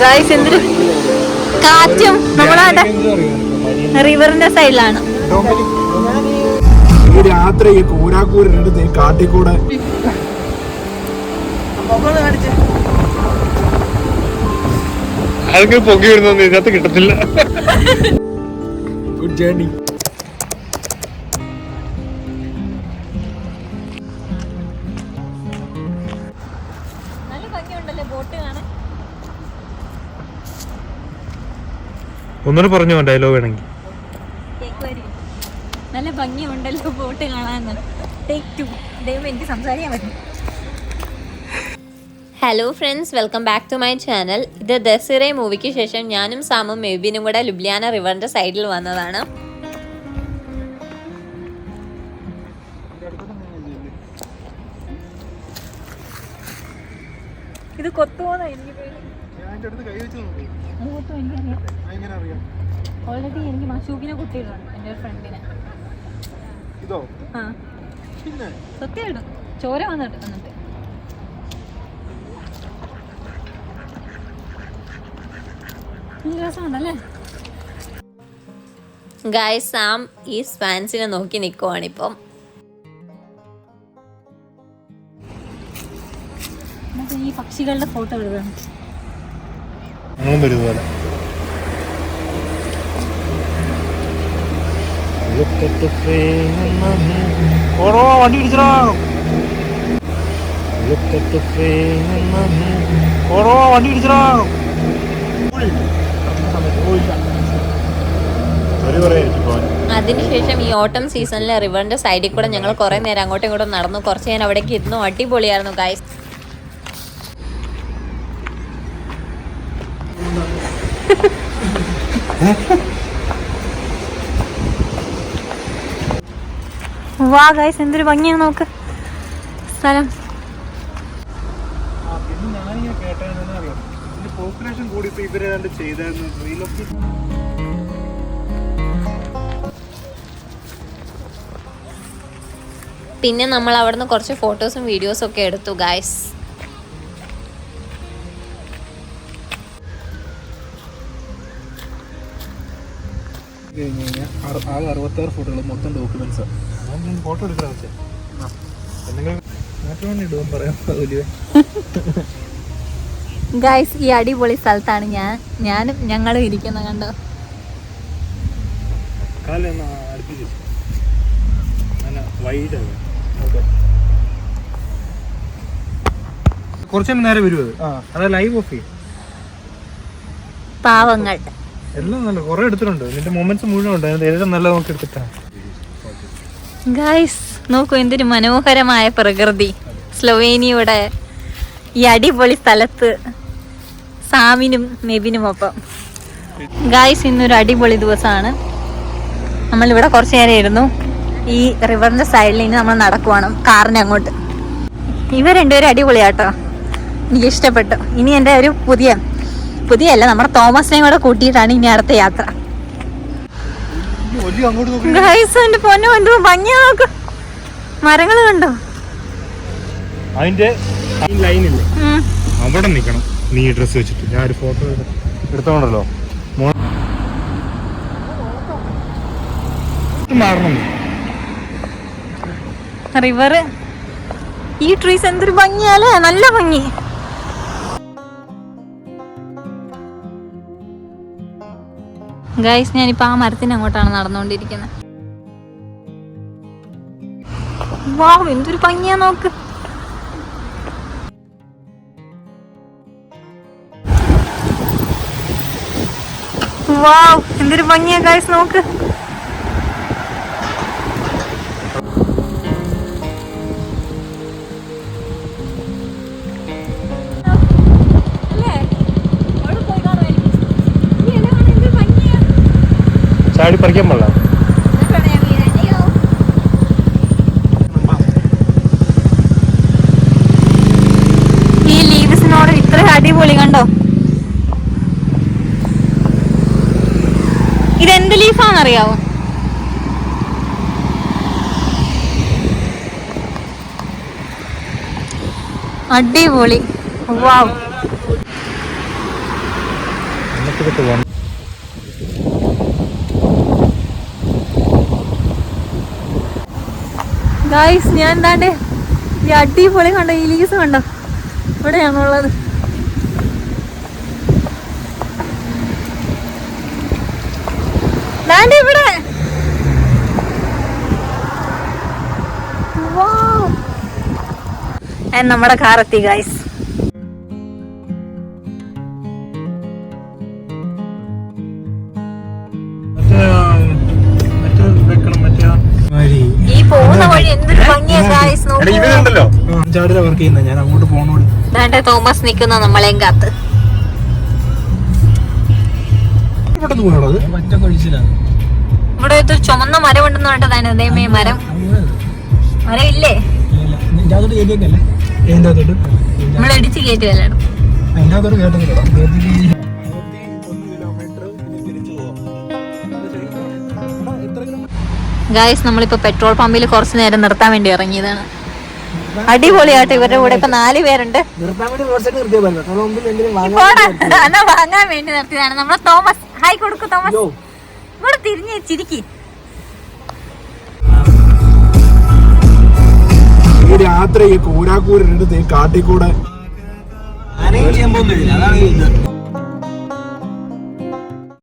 Guys എന്തൊരു കാറ്റും നമ്മളവിടെ റിവറിന്റെ സൈഡിലാണ് ഈ രാത്രി ഈ കൂരാക്കൂരിനടുത്ത് ഈ കാട്ടിക്കൂടെ. ആർക്കും പൊക്കി വരുന്നൊന്നും ഇതിനകത്ത് കിട്ടത്തില്ല. ഗുഡ് ജേർണി ഒന്നുകൂടെ പറഞ്ഞു ഡയലോഗ് വേണമെങ്കിൽ. നല്ല ഭംഗിയുണ്ടല്ലോ ബോട്ട് കാണാന്ന്. ടേക്ക് ടു ദൈവം എനിക്ക് സംസാരിക്കാൻ പറ്റും. Hello friends welcome back to my channel ഇത് ദസിറെ മൂവിക്ക് ശേഷം ഞാനും സാമും മെബിനും കൂടെ ലുബ്ലിയാന റിവറിന്റെ സൈഡിൽ വന്നതാണ്. ഇത് കൊത്തുപോന്ന എനിക്ക് പേടി. മുഖത്തും എനിക്കറിയാം ഓൾറെഡി എനിക്ക് മഷൂക്കിനെ കുട്ടിയിട്ടുണ്ട് എന്റെ ഒരു ഫ്രണ്ടിനെ ഇതോ? ആ. സത്യമായിട്ടും. ചോര വന്നിട്ട് വന്നിട്ട്. രസമുണ്ടല്ലേ ഗായ് സാം ഈ സ്പാൻസിനെ നോക്കി നിൽക്കുവാണിപ്പം ഈ പക്ഷികളുടെ ഫോട്ടോ എടുക്കണം. ഞങ്ങളും വരും പോലെ ഓടോ വണ്ടി പിടിച്ചോ ഓടോ വണ്ടി പിടിച്ചോ ഒരു അതിനുശേഷം ഈ ഓട്ടം സീസണിലെ റിവറിന്റെ സൈഡിൽ കൂടെ ഞങ്ങൾ കുറെ നേരം അങ്ങോട്ടും ഇങ്ങോട്ടും നടന്നു. കുറച്ച് നേരം അവിടേക്ക് ഇരുന്നു. അടിപൊളിയായിരുന്നു ഗായ്സ് വാ ഗൈസ് എന്തൊരു ഭംഗിയാണ് നോക്ക് സ്ഥലം. പോപ്പുലേഷൻ കൂടിയപ്പോ ഇവരെ ഏതാണ്ട് ചെയ്തായിരുന്നു റീലൊക്കേഷൻ പിന്നെ നമ്മൾ അവിടുന്ന് കുറച്ച് ഫോട്ടോസും വീഡിയോസും ഒക്കെ എടുത്തു ഗായ്സ് കഴിഞ്ഞ് കഴിഞ്ഞാൽ ആകെ അറുപത്താറ് ഫോട്ടോകൾ മൊത്തം ഡോക്യുമെന്റ്സ് ഫോട്ടോ എടുക്കാൻ ഗായ്സ് ഈ അടിപൊളി സ്ഥലത്താണ് ഞാൻ ഞാനും ഞങ്ങളും ഇരിക്കുന്ന കണ്ടോ? കുറച്ചു നേരം വരും അത്. ആ. അതാ ലൈവ് ഓഫ് ചെയ്യും. പാവങ്ങൾ. എല്ലാം നല്ല കുറെ എടുത്തിട്ടുണ്ട്. നിന്റെ മൊമെന്റ്സ് മുഴുവൻ ഉണ്ട്. ഏറ്റവും നല്ല നോക്കി എടുത്തിട്ടാണ് ഗായ്സ് നോക്കൂ എന്തൊരു മനോഹരമായ പ്രകൃതി. സ്ലോവേനിയുടെ ഈ അടിപൊളി സ്ഥലത്ത് സാമിനും മെബിനും ഒപ്പം. ഗായ്സ് ഇന്നൊരു അടിപൊളി ദിവസമാണ്. നമ്മളിവിടെ കുറച്ച് നേരം ഇരുന്നു. ഈ റിവറിന്റെ സൈഡിൽ നിന്ന് നമ്മൾ നടക്കുവാണ്. കാറിന് അങ്ങോട്ട്. ഇവ രണ്ടുപേരും അടിപൊളിയാട്ടോ. എനിക്ക് ഇഷ്ടപ്പെട്ടു ഇനി എന്റെ ഒരു പുതിയ പുതിയല്ല നമ്മുടെ തോമസിനെയും കൂടെ കൂട്ടിയിട്ടാണ് ഇനി അടുത്ത യാത്ര. വലിയ അങ്ങോട്ട് നോക്കി ഗായ്സ് എന്റെ പൊന്നു എന്തോ ഭംഗിയാ നോക്ക്. മരങ്ങൾ കണ്ടോ? അതിന്റെ ലൈനില്ലേ. അവിടെ നിൽക്കണം നീ ഡ്രസ് വെച്ചിട്ട്. ഞാൻ ഒരു ഫോട്ടോ എടുത്തോണ്ടല്ലോ. മാറണം. റിവർ ഈ ട്രീസ് എന്തൊരു ഭംഗിയാലേ നല്ല ഭംഗി. ഗൈസ് ഞാനിപ്പോ ആ മരത്തിന് അങ്ങോട്ടാണ് നടന്നുകൊണ്ടിരിക്കുന്നത്. എന്തൊരു ഭംഗിയാ നോക്ക്. വാവ് എന്തൊരു ഭംഗിയാ ഗൈസ് നോക്ക്. ചാടി പറിക്കാൻ പാടില്ല. ഈ ലീവ്സിനോട് ഇത്ര അടിപൊളി കണ്ടോ? ഇതെന്ത് ലീഫാണെന്നറിയാവോ? അടിപൊളി. വാവ് ഗായ്സ് ഞാൻ എന്താണ്ട് ഈ അടിപൊളി കണ്ടോ ഈ ലീസ് കണ്ടോ? ഇവിടെയാണുള്ളത് ഇവിടെ. നമ്മുടെ കാർ എത്തി ഗായ്സ് എന്തൊരു ഭംഗിയാ ഗായ്സ് നോക്കൂ. ഇവരുണ്ടല്ലോ. ചാടില വർക്ക് ചെയ്യുന്ന ഞാൻ അങ്ങോട്ട് ദാണ്ടെ തോമസ് നിൽക്കുന്ന നമ്മളെയും കാത്ത്. ഇവിടെ ഒരു ചുമന്ന മരം ഉണ്ടെന്ന് പറഞ്ഞതാണ് ദൈവമേ മരം. മരം ഇല്ലേ? എന്റെ കേട്ടു കയറ്റുമല്ലോ കേട്ടില്ല ഗായ്സ് നമ്മളിപ്പോ പെട്രോൾ പമ്പിൽ കുറച്ച് നേരം നിർത്താൻ വേണ്ടി ഇറങ്ങിയതാണ്. അടിപൊളിയാട്ടോ ഇവരുടെ കൂടെ ഇപ്പൊ നാല് പേരുണ്ട്. അതാ വാങ്ങാൻ വേണ്ടി നിർത്തിയതാണ്. നമ്മളെ തോമസ് ഹായ് കൊടുക്കു തോമസ്. ഇവിടെ തിരിഞ്ഞ് ചിരിക്കി. രാത്രി ഈ കൂരാക്കൂരിട്ട് കാട്ടിക്കൂടെ. ചെയ്യാൻ പോകുന്നില്ല. അതാണ് ഇത്.